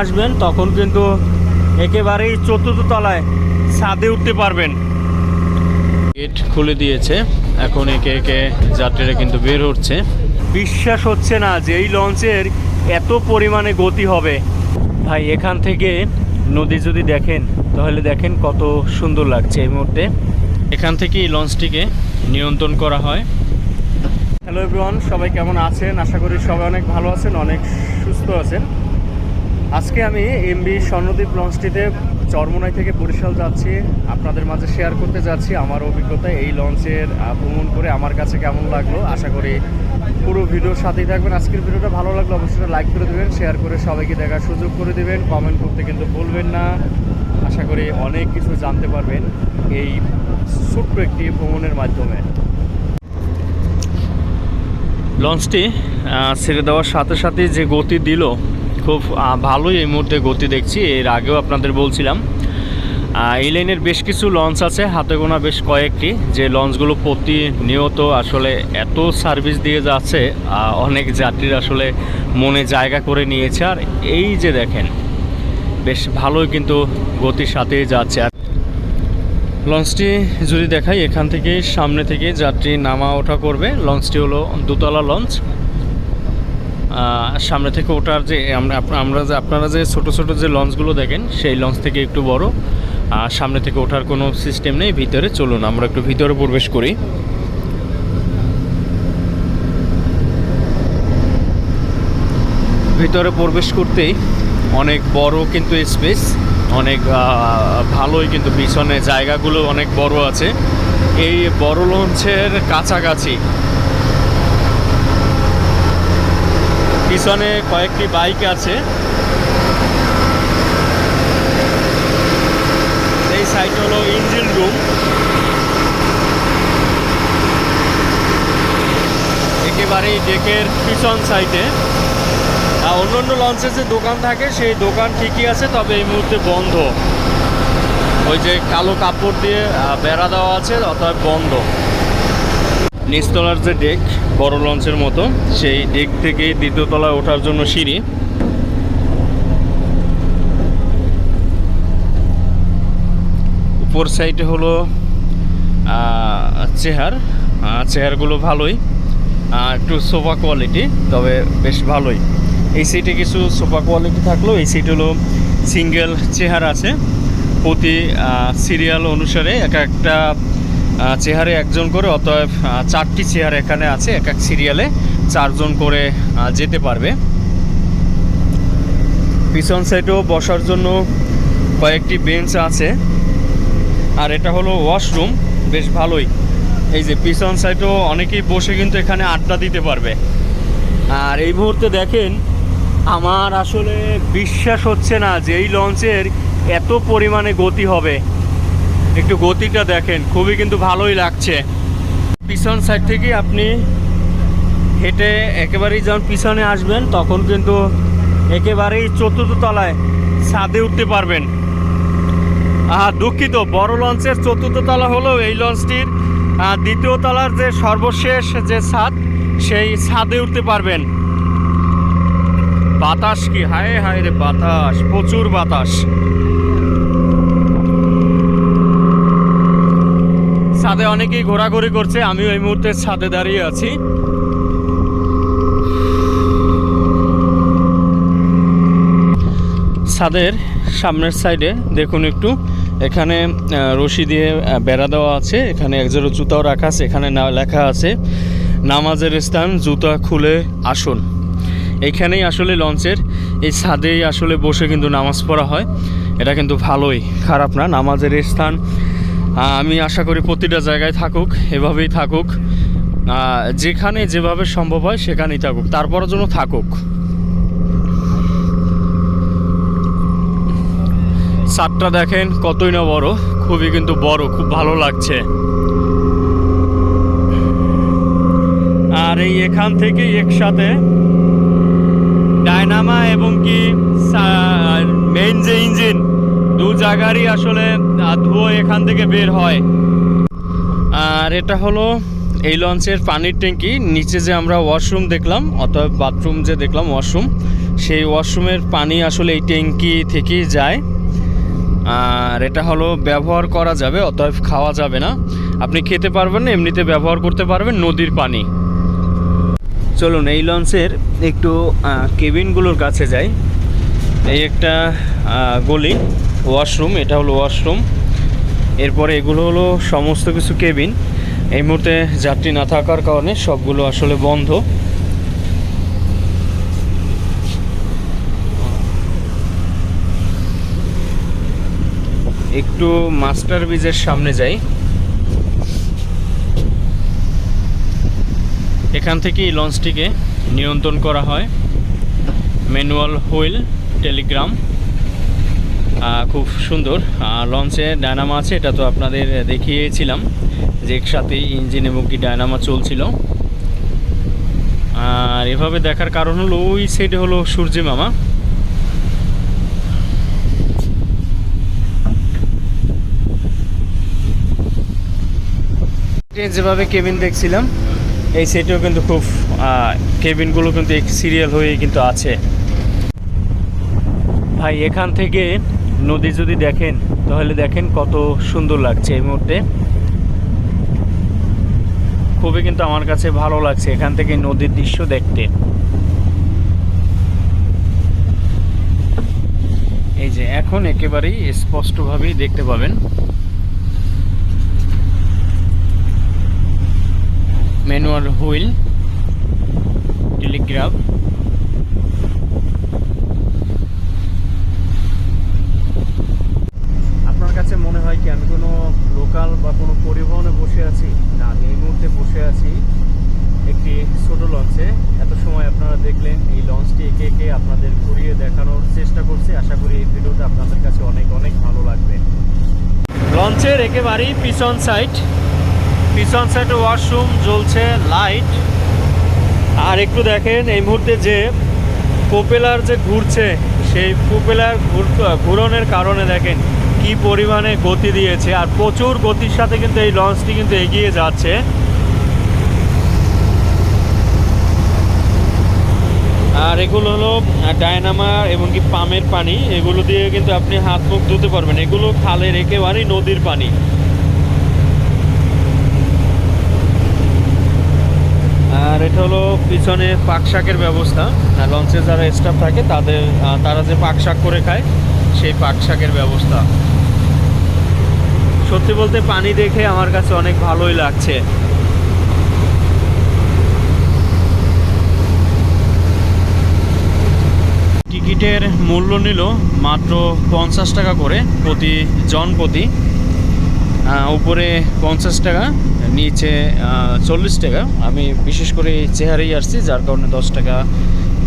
আসবেন তখন কিন্তু একেবারেই চতুর্থ তলায় ছাদে উঠতে পারবেন। গেট খুলে দিয়েছে। এখন একে একে যাত্রীরা কিন্তু বের হচ্ছে। বিশ্বাস হচ্ছে না যে এই লঞ্চের এত পরিমাণে গতি হবে। ভাই এখান থেকে নদী যদি দেখেন তাহলে দেখেন কত সুন্দর লাগছে এই মুহূর্তে। এখান থেকে এই লঞ্চটিকে নিয়ন্ত্রণ করা হয়। হ্যালো এভরিওয়ান সবাই কেমন আছেন? আশা করি সবাই অনেক ভালো আছেন অনেক সুস্থ আছেন। আজকে আমি এমবি স্বর্ণদ্বীপ লঞ্চটিতে চরমোনাই থেকে বরিশাল যাচ্ছি। আপনাদের মাঝে শেয়ার করতে যাচ্ছি আমার অভিজ্ঞতা এই লঞ্চের ভ্রমণ করে আমার কাছে কেমন লাগল। আশা করি পুরো ভিডিওর সাথেই থাকবেন। আজকের ভিডিওটা ভালো লাগল অবশ্যই লাইক করে দেবেন শেয়ার করে সবাইকে দেখার সুযোগ করে দেবেন। কমেন্ট করতে কিন্তু ভুলবেন না। আশা করি অনেক কিছু জানতে পারবেন এই ছোট্ট একটি ভ্রমণের মাধ্যমে। লঞ্চটি ছেড়ে দেওয়ার সাথে সাথে যে গতি দিল খুব ভালোই এই মুহূর্তে গতি দেখছি। এর আগেও আপনাদের বলছিলাম। এই লাইনের বেশ কিছু লঞ্চ আছে, হাতে গোনা বেশ কয়েকটি। যে লঞ্চগুলো প্রতিনিয়ত আসলে এত সার্ভিস দিয়ে যাচ্ছে অনেক যাত্রীর আসলে মনে জায়গা করে নিয়েছে। আর এই যে দেখেন, বেশ ভালোই কিন্তু গতির সাথে যাচ্ছে। আর লঞ্চটি যদি দেখাই, এখান থেকে সামনে থেকে যাত্রী নামা ওঠা করবে। লঞ্চটি হলো দোতলা লঞ্চ সামনে থেকে ওঠার যে আমরা আমরা যে আপনারা যে ছোট ছোট যে লঞ্চগুলো দেখেন, সেই লঞ্চ থেকে একটু বড়। আর সামনে থেকে ওঠার কোনো সিস্টেম নেই, ভিতরে চলুন, আমরা একটু ভিতরে প্রবেশ করি। ভিতরে প্রবেশ করতেই অনেক বড় কিন্তু স্পেস অনেক ভালোই কিন্তু পিছনে জায়গাগুলো অনেক বড় আছে। এই বড় লঞ্চের কাছাকাছি পিছনে কয়েকটি বাইক আছে। এই সাইড হলো ইঞ্জিন রুম। একেবারেই ডেকের পিছন সাইডে। অন্য অন্য লঞ্চে যে দোকান থাকে, সেই দোকান ঠিকই আছে, তবে এই মুহূর্তে বন্ধ। ওই যে কালো কাপড় দিয়ে বেড়া দেওয়া আছে, অতএব বন্ধ। নিচতলার যে ডেক বড় লঞ্চের মতো, সেই ডেক থেকে দ্বিতীয় তলায় ওঠার জন্য সিঁড়ি। উপর সাইডে হলো চেহার চেহারগুলো ভালোই। একটু সোফা কোয়ালিটি তবে বেশ ভালোই। এই সিটে কিছু সোফা কোয়ালিটি থাকলেও, এই সিট হলো সিঙ্গেল চেহার আছে। প্রতি সিরিয়াল অনুসারে এক একটা চেহারে একজন করে, অতএব চারটি চেয়ার এখানে আছে, এক এক সিরিয়ালে চারজন করে যেতে পারবে। পিছন সাইডেও বসার জন্য কয়েকটি বেঞ্চ আছে। আর এটা হলো ওয়াশরুম বেশ ভালোই। এই যে পিছন সাইডেও অনেকেই বসে কিন্তু এখানে আড্ডা দিতে পারবে। আর এই মুহূর্তে দেখেন, আমার আসলে বিশ্বাস হচ্ছে না যে এই লঞ্চের এত পরিমাণে গতি হবে। একটু গতিটা দেখেন, খুবই কিন্তু ভালোই লাগছে। পিছন সাইড থেকে আপনি হেঁটে একেবারেই যখন পিছনে আসবেন, তখন কিন্তু একেবারেই চতুর্থ তলায় ছাদে উঠতে পারবেন। আহা, দুঃখিত, বড় লঞ্চের চতুর্থ তলা হলো এই লঞ্চটির দ্বিতীয় তলার যে সর্বশেষ যে ছাদ, সেই ছাদে উঠতে পারবেন। বাতাস কি? হায় হায় রে বাতাস, প্রচুর বাতাস। ছাদে অনেকেই ঘোরাঘুরি করছে, আমিও এই মুহূর্তে ছাদে দাঁড়িয়ে আছি। ছাদের সামনের সাইডে দেখুন একটু, এখানে রশি দিয়ে বেড়া দেওয়া আছে, এখানে একজোড়া জুতাও রাখা আছে, এখানে না লেখা আছে, নামাজের স্থান, জুতা খুলে আসুন। এখানেই আসলে লঞ্চের, এই ছাদেই আসলে বসে কিন্তু নামাজ পড়া হয়। এটা কিন্তু ভালোই, খারাপ না, নামাজের স্থান আমি আশা করি প্রতিটা জায়গায় থাকুক, এভাবেই থাকুক। যেখানে যেভাবে সম্ভব হয় সেখানেই থাকুক, তারপরের জন্য থাকুক। ছাদটা দেখেন, কতই না বড়, খুবই কিন্তু বড়, খুব ভালো লাগছে। আর এই এখান থেকে একসাথে ডায়নামা এবং কি মেইন যে ইঞ্জিন দু জায়গারই আসলে ধুয়ো এখান থেকে বের হয়। আর এটা হলো এই লঞ্চের পানির ট্যাঙ্কি। নিচে যে আমরা ওয়াশরুম দেখলাম, অথবা বাথরুম যে দেখলাম, ওয়াশরুম, সেই ওয়াশরুমের পানি আসলে এই ট্যাঙ্কি থেকেই যায়। আর এটা হলো ব্যবহার করা যাবে, অতএব খাওয়া যাবে না। আপনি খেতে পারবেন না, এমনিতে ব্যবহার করতে পারবেন নদীর পানি। চলুন, এই লঞ্চের একটু কেবিনগুলোর কাছে যাই। এই একটা গলি। ওয়াশরুম, এটা হলো ওয়াশরুম। এরপরে এগুলো হলো সমস্ত কিছু কেবিন। এই মুহূর্তে যাত্রী না থাকার কারণে সবগুলো আসলে বন্ধ। একটু মাস্টার ব্রিজের সামনে যাই। এখান থেকে এই লঞ্চটিকে নিয়ন্ত্রণ করা হয়। Manual wheel, telegram. খুব সুন্দর। লঞ্চে ডায়নামা আছে, এটা তো আপনাদের দেখিয়েছিলাম যে একসাথেই ইঞ্জিন এবং কি ডায়নামা চলছিল। আর এভাবে দেখার কারণ হলো, ওই সাইডে হলো সূর্যি মামা। যেভাবে কেবিন দেখছিলাম, এই সেটেও কিন্তু খুব কেবিনগুলো কিন্তু সিরিয়াল হয়ে কিন্তু আছে। ভাই, এখান থেকে নদী যদি দেখেন, তাহলে দেখেন কত সুন্দর লাগছে এই মুহূর্তে। খুবই কিন্তু আমার কাছে ভালো লাগছে এখান থেকে নদীর দৃশ্য দেখতে। এই যে এখন একেবারেই স্পষ্টভাবেই দেখতে পাবেন। ম্যানুয়াল হুইল, টেলিগ্রাফ আপনার কাছে মনে হয় কি, আমি কোনো লোকাল বা কোনো পরিবহনে বসে আছি? না, আমি এই মুহূর্তে বসে আছি একটি ছোট লঞ্চে। এত সময় আপনারা দেখলেন, এই লঞ্চটি একে একে আপনাদের ঘুরিয়ে দেখানোর চেষ্টা করছি। আশা করি এই ভিডিওটা আপনাদের কাছে অনেক অনেক ভালো লাগবে। লঞ্চের একেবারেই পিছন সাইড পিছন সাইডে ওয়াশরুম জ্বলছে লাইট আর একটু দেখেন, এই মুহূর্তে যে প্রোপেলার যে ঘুরছে, সেই প্রোপেলার ঘুরনের কারণে দেখেন কি পরিমাণে গতি দিয়েছে আর প্রচুর গতির সাথে কিন্তু এই লঞ্চটি কিন্তু এগিয়ে যাচ্ছে। আর এগুলো হলো ডায়নামা এবং কি পামের পানি, এগুলো দিয়ে কিন্তু আপনি হাত মুখ ধুতে পারবেন। এগুলো খালের একেবারেই নদীর পানি। আর এটা হলো পিছনে পাকশাকের ব্যবস্থা। লঞ্চে যারা স্টাফ থাকে, তাদের তারা যে পাক শাক করে খায় সেই পাক শাকের ব্যবস্থা। সত্যি বলতে পানি দেখে আমার কাছে অনেক ভালোই লাগছে। টিকিটের মূল্য নিল মাত্র পঞ্চাশ টাকা করে প্রতি জন প্রতি। উপরে পঞ্চাশ টাকা, নিচে চল্লিশ টাকা। আমি বিশেষ করে চেহারেই আসছি, যার কারণে দশ টাকা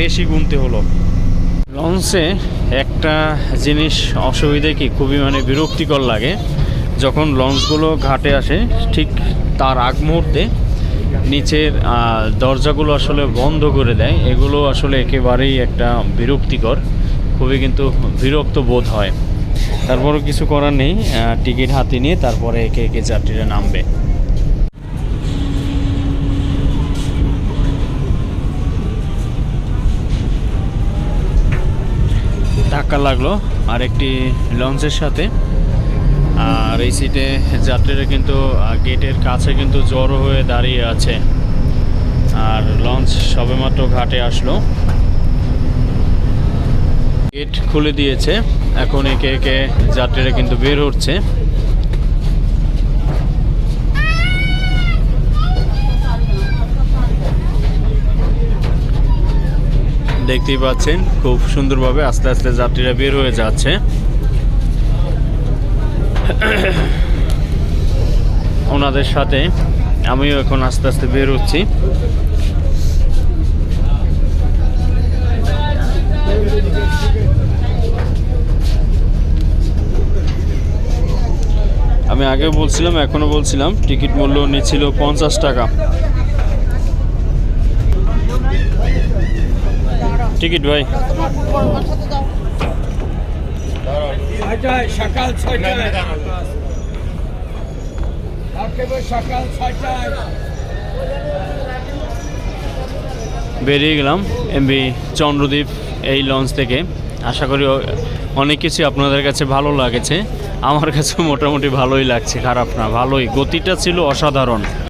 বেশি গুনতে হলো। লঞ্চে একটা জিনিস অসুবিধে কি? খুবই মানে বিরক্তিকর লাগে। যখন লঞ্চগুলো ঘাটে আসে, ঠিক তার আগ মুহূর্তে নিচের দরজাগুলো আসলে বন্ধ করে দেয়। এগুলো আসলে একেবারেই একটা বিরক্তিকর, খুবই কিন্তু বিরক্ত বোধ হয়। তারপরও কিছু করার নেই টিকিট হাতে নিয়ে তারপরে একে একে যাত্রীরা নামবে। ধাক্কা লাগল আর একটি লঞ্চের সাথে। আর এই সিটে যাত্রীরা কিন্তু গেটের কাছে কিন্তু জড়ো হয়ে দাঁড়িয়ে আছে। আর লঞ্চ সবেমাত্র ঘাটে আসলো। গেট খুলে দিয়েছে। এখন একে একে যাত্রীরা কিন্তু বের হচ্ছে। দেখতেই পাচ্ছেন, খুব সুন্দরভাবে আস্তে আস্তে যাত্রীরা বের হয়ে যাচ্ছে। ওনাদের সাথে আমিও এখন আস্তে আস্তে বের হচ্ছি। আমি আগে বলছিলাম এখনও বলছিলাম, টিকিট মূল্য নিচ্ছিল পঞ্চাশ টাকা। টিকিট ভাই। সকাল ছয়টায়। সকাল ছয়টায়। বেরিয়ে গেলাম এমবি চন্দ্রদ্বীপ এই লঞ্চ থেকে। আশা করি অনেক কিছু আপনাদের কাছে ভালো লাগেছে। আমার কাছে মোটামুটি ভালোই লাগছে খারাপ না ভালোই। গতিটা ছিল অসাধারণ।